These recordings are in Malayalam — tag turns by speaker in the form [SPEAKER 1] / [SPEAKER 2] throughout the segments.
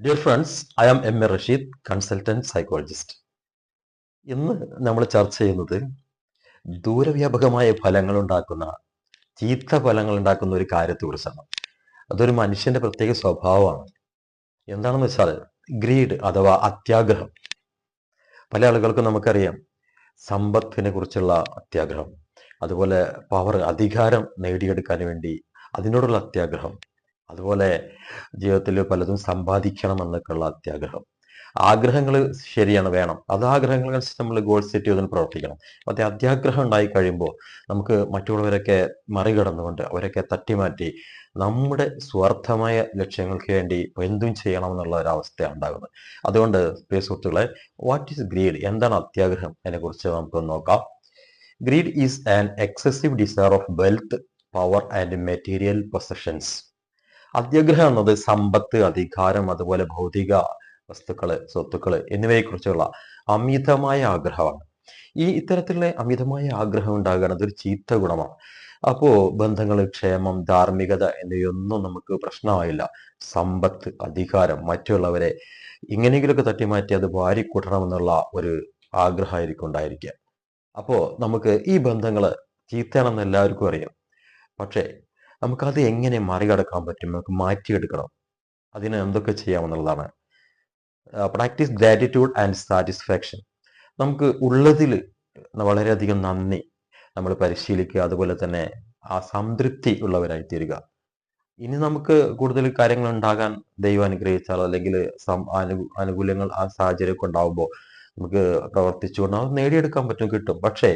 [SPEAKER 1] Dear friends I am M A Rasheed consultant psychologist ഇന്ന് നമ്മൾ ചർച്ച ചെയ്യുന്നത് ദൂരവ്യാപകമായ ഫലങ്ങൾ ഉണ്ടാക്കുന്ന ചീത്ത ഫലങ്ങൾ ഉണ്ടാക്കുന്ന ഒരു കാര്യത്തെക്കുറിച്ചാണ്. അതൊരു മനുഷ്യന്റെ പ്രത്യേക സ്വഭാവമാണ്. എന്താണെന്ന് വെച്ചാൽ ഗ്രീഡ് അഥവാ അത്യാഗ്രഹം. പല ആളുകൾക്കും നമുക്കറിയാം സമ്പത്തിനെ കുറിച്ചുള്ള അത്യാഗ്രഹം. അതുപോലെ പവർ അധികാരം നേടിയെടുക്കാൻ വേണ്ടി അതിനോടുള്ള അത്യാഗ്രഹം. അതുപോലെ ജീവിതത്തിൽ പലതും സമ്പാദിക്കണം എന്നൊക്കെയുള്ള അത്യാഗ്രഹം ആഗ്രഹങ്ങൾ ശരിയാണ് വേണം. അത് ആഗ്രഹങ്ങൾ അനുസരിച്ച് നമ്മൾ ഗോൾ സെറ്റ് ചെയ്തതിന് പ്രവർത്തിക്കണം. അത് അത്യാഗ്രഹം ഉണ്ടായി കഴിയുമ്പോൾ നമുക്ക് മറ്റുള്ളവരൊക്കെ മറികടന്നുകൊണ്ട് അവരൊക്കെ തട്ടിമാറ്റി നമ്മുടെ സ്വാർത്ഥമായ ലക്ഷ്യങ്ങൾക്ക് വേണ്ടി എന്തും ചെയ്യണം എന്നുള്ള ഒരു അവസ്ഥയാണ് ഉണ്ടാകുന്നത്. അതുകൊണ്ട് പ്രിയ സുഹൃത്തുക്കളെ വാട്ട് ഈസ് ഗ്രീഡ് എന്താണ് അത്യാഗ്രഹം? അതിനെക്കുറിച്ച് നമുക്ക് നോക്കാം. Greed is an excessive desire of wealth power and material possessions അത്യാഗ്രഹം എന്നത് സമ്പത്ത് അധികാരം അതുപോലെ ഭൗതിക വസ്തുക്കൾ സ്വത്തുക്കൾ എന്നിവയെക്കുറിച്ചുള്ള അമിതമായ ആഗ്രഹമാണ്. ഈ ഇത്തരത്തിലുള്ള അമിതമായ ആഗ്രഹം ഉണ്ടാകുന്നത് ഒരു ചീത്ത ഗുണമാണ്. അപ്പോ ബന്ധങ്ങൾ ക്ഷേമം ധാർമ്മികത എന്നിവയൊന്നും നമുക്ക് പ്രശ്നമായില്ല. സമ്പത്ത് അധികാരം മറ്റുള്ളവരെ ഇങ്ങനെയെങ്കിലുമൊക്കെ തട്ടിമാറ്റി അത് വാരിക്കൂട്ടണമെന്നുള്ള ഒരു ആഗ്രഹമായിരിക്കും ഉണ്ടായിരിക്കുക. അപ്പോ നമുക്ക് ഈ ബന്ധങ്ങൾ ചീത്തയാണെന്ന് എല്ലാവർക്കും അറിയാം. പക്ഷേ നമുക്കത് എങ്ങനെ മറികടക്കാൻ പറ്റും? നമുക്ക് മാറ്റിയെടുക്കണം. അതിന് എന്തൊക്കെ ചെയ്യാമെന്നുള്ളതാണ്. പ്രാക്ടീസ് ഗ്രാറ്റിറ്റ്യൂഡ് ആൻഡ് സാറ്റിസ്ഫാക്ഷൻ നമുക്ക് ഉള്ളതിൽ വളരെയധികം നന്ദി നമ്മൾ പരിശീലിക്കുക അതുപോലെ തന്നെ ആ സംതൃപ്തി ഉള്ളവരായി തീരുക ഇനി നമുക്ക് കൂടുതൽ കാര്യങ്ങൾ ഉണ്ടാകാൻ ദൈവം അനുഗ്രഹിച്ചാൽ അല്ലെങ്കിൽ അനുകൂല്യങ്ങൾ ആ സാഹചര്യമൊക്കെ ഉണ്ടാവുമ്പോൾ നമുക്ക് പ്രവർത്തിച്ചുകൊണ്ട് അത് നേടിയെടുക്കാൻ പറ്റും കിട്ടും. പക്ഷേ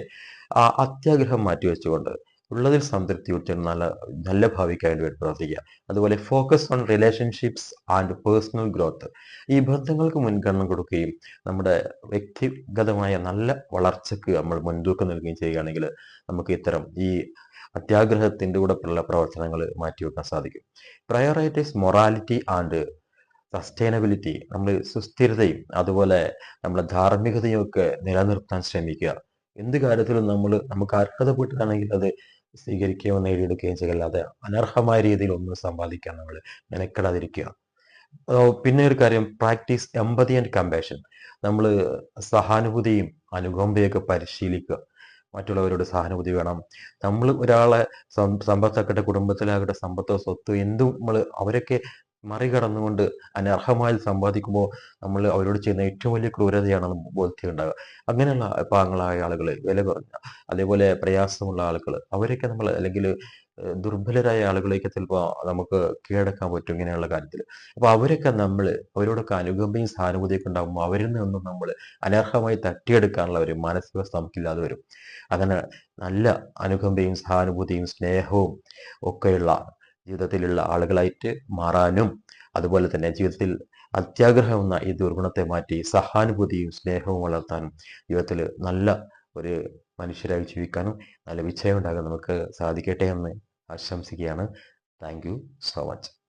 [SPEAKER 1] ആ അത്യാഗ്രഹം മാറ്റി വെച്ചുകൊണ്ട് ഉള്ളതിൽ സംതൃപ്തി ഉറ്റ നല്ല നല്ല ഭാവിക്കാൻ വേണ്ടി പ്രവർത്തിക്കുക. അതുപോലെ focus on relationships and personal growth ഈ ബന്ധങ്ങൾക്ക് മുൻഗണന കൊടുക്കുകയും നമ്മുടെ വ്യക്തിഗതമായ നല്ല വളർച്ചയ്ക്ക് നമ്മൾ മുൻതൂക്കം നൽകുകയും ചെയ്യുകയാണെങ്കിൽ നമുക്ക് ഇത്തരം ഈ അത്യാഗ്രഹത്തിന്റെ കൂടെ പ്രവർത്തനങ്ങൾ മാറ്റിവെക്കാൻ സാധിക്കും. പ്രയോറൈറ്റൈസ് മൊറാലിറ്റി ആൻഡ് സസ്റ്റൈനബിലിറ്റി നമ്മൾ സുസ്ഥിരതയും അതുപോലെ നമ്മുടെ ധാർമ്മികതയും ഒക്കെ നിലനിർത്താൻ ശ്രമിക്കുക. എന്ത് കാര്യത്തിലും നമ്മൾ നമുക്ക് അർഹതപ്പെട്ടിട്ടാണെങ്കിൽ അത് സ്വീകരിക്കുകയോ നേടിയെടുക്കുകയും ചെയ്യല്ലാതെ അനർഹമായ രീതിയിൽ ഒന്നും സമ്പാദിക്കാൻ നമ്മൾ മെനക്കെടാതിരിക്കുക പിന്നെ ഒരു കാര്യം പ്രാക്ടീസ് എമ്പതി ആൻഡ് കമ്പാഷൻ നമ്മൾ സഹാനുഭൂതിയും അനുകമ്പയൊക്കെ പരിശീലിക്കുക. മറ്റുള്ളവരോട് സഹാനുഭൂതി വേണം. നമ്മൾ ഒരാളെ സമ്പത്താക്കട്ടെ കുടുംബത്തിലാകട്ടെ സമ്പത്തോ സ്വത്തോ എന്തും നമ്മൾ അവരൊക്കെ മറികടന്നുകൊണ്ട് അനർഹമായി സമ്പാദിക്കുമ്പോൾ നമ്മൾ അവരോട് ചെയ്യുന്ന ഏറ്റവും വലിയ ക്രൂരതയാണ് ബോധ്യം ഉണ്ടാകുക അങ്ങനെയുള്ള പാങ്ങളായ ആളുകൾ വില കുറഞ്ഞ അതേപോലെ പ്രയാസമുള്ള ആളുകൾ അവരൊക്കെ നമ്മൾ അല്ലെങ്കിൽ ദുർബലരായ ആളുകളെയൊക്കെ ചിലപ്പോൾ നമുക്ക് കീഴടക്കാൻ പറ്റും ഇങ്ങനെയുള്ള കാര്യത്തിൽ അപ്പോൾ അവരൊക്കെ നമ്മൾ അവരോടൊക്കെ അനുകമ്പയും സഹാനുഭൂതിയൊക്കെ ഉണ്ടാകുമ്പോൾ അവരിൽ നിന്നും നമ്മൾ അനർഹമായി തട്ടിയെടുക്കാനുള്ള ഒരു മാനസികാവസ്ഥ നമുക്കില്ലാതെ വരും. അങ്ങനെ നല്ല അനുകമ്പയും സഹാനുഭൂതിയും സ്നേഹവും ഒക്കെയുള്ള ജീവിതത്തിലുള്ള ആളുകളായിട്ട് മാറാനും അതുപോലെ തന്നെ ജീവിതത്തിൽ അത്യാഗ്രഹം എന്ന ഈ ദുർഗുണത്തെ മാറ്റി സഹാനുഭൂതിയും സ്നേഹവും വളർത്താനും ജീവിതത്തിൽ നല്ല ഒരു മനുഷ്യരായി ജീവിക്കാനും നല്ല വിജയം ഉണ്ടാകാൻ നമുക്ക് സാധിക്കട്ടെ എന്ന് ആശംസിക്കുകയാണ്. Thank so much